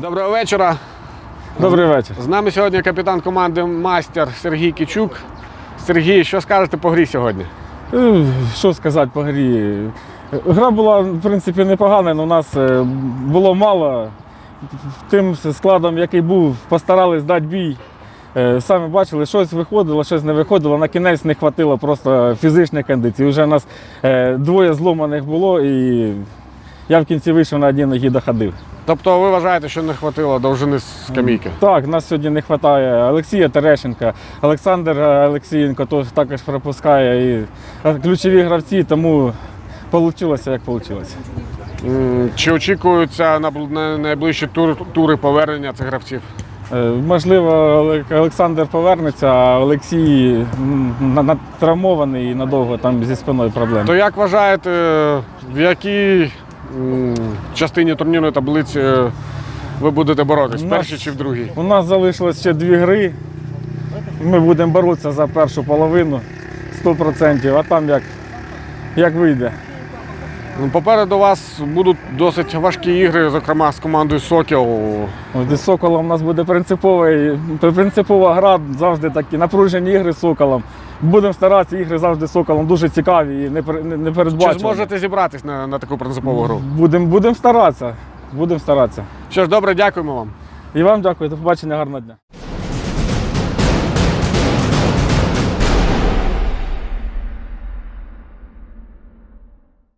Доброго вечора. Добрий вечір. З нами сьогодні капітан команди Мастер Сергій Кічук. Сергій, що скажете по грі сьогодні? Е, Що сказати по грі? Гра була, в принципі, непогана, але у нас е, було мало. Тим складом, який був, постарались дати бій. Е, Самі бачили, щось виходило, щось не виходило. На кінець не вистачило просто фізичних кондицій. Уже у нас двоє зломаних було, і я в кінці вийшов на одній ногі доходив. Тобто ви вважаєте, що не хватило довжини скамійки? Так, нас сьогодні не вистачає Олексія Терещенка, Олександр Олексієнко теж також пропускає. І е, ключові гравці, тому вийшло, як вийшло. Чи очікуються на найближчі тур- тури повернення цих гравців? Е, Можливо, Олександр повернеться, а Олексій травмований і надовго там зі спиною проблеми. То як вважаєте, в якій частині турнірної таблиці ви будете боротись? В першій чи в другій? У нас залишилось ще дві гри. Ми будемо боротися за першу половину 100%, а там як, як вийде. Ну, Попереду вас будуть досить важкі ігри, зокрема з командою Сокіл. От із Соколом у нас буде принциповий, принципова гра, завжди такі напружені ігри з Соколом. Будемо старатися, ігри завжди з Соколом дуже цікаві і непер- не- Чи непередбачувані. зможете зібратись на, на таку принципову гру? Будемо будем старатися. Будемо старатися. Що ж, добре, дякуємо вам. І вам дякую, до побачення, гарного дня.